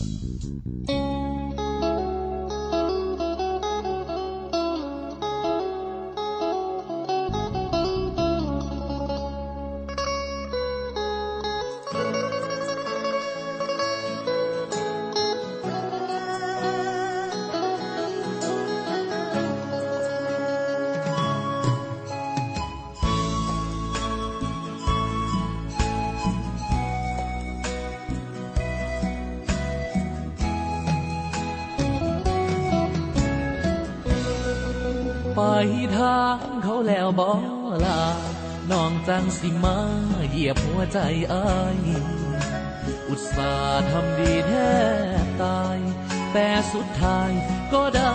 うん。 ไปทางเขาแล้วบอลาน้องจังสิมาเหยียบหัวใจอายอุตส่าห์ทำดีแทบตาย แต่สุดท้ายก็ได้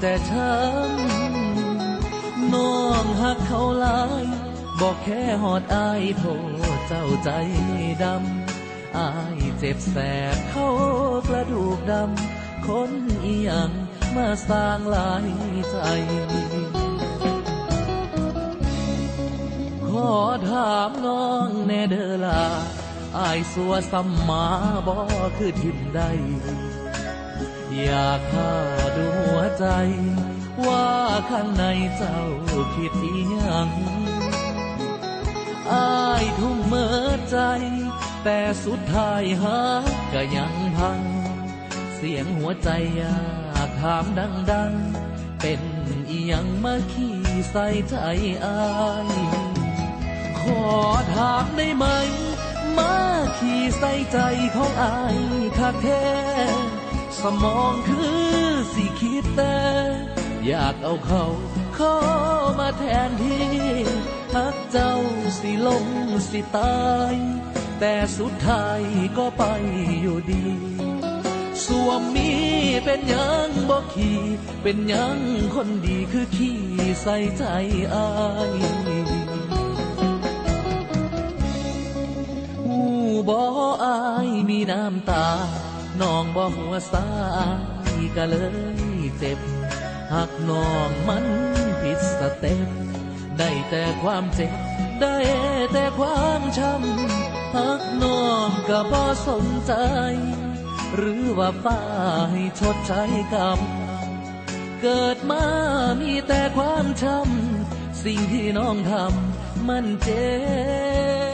แต่ช้ำน้องหักเขาหลาย บอกแค่หอดอายโทษเจ้าใจดำอายเจ็บแสบเข้ากระดูกดำคนอีหยัง มาสร้างหลายใจ ขอถามน้องแน่เดอล่ะอายสัวสัมมาบ่คือทิมได้ อยากข้าดูหัวใจ ว่าข้างในเจ้าคิดอีหยังอายทุ่มเมื่อใจ แต่สุดท้ายหาก็ยังพัง เสียงหัวใจยา กถามดังๆ เป็นอียังมาขี้ใส่ใจอาย ขอถามได้ไหม มาขี่ใส่ใจของอายคักแท้สมองคือสิคิดแต่ อยากเอาเขาเข้ามาแทนที่หักเจ้าสิลงสิตาย แต่สุดท้ายก็ไปอยู่ดี สวมมีเป็นยังบ่ขี่เป็นยังคนดีคือขี้ใส่ใจอายหูบ่อายมีน้ำตา น้องบ่หัวสายก็เลยเจ็บหักน้องมันผิดสเต็ปได้แต่ความเจ็บ ได้แต่ความช้ำหักน้องก็บ่สนใจ หรือว่าฝ้าให้ชดใช้กรรม เกิดมามีแต่ความช้ำสิ่งที่น้องทำมันเจ็บ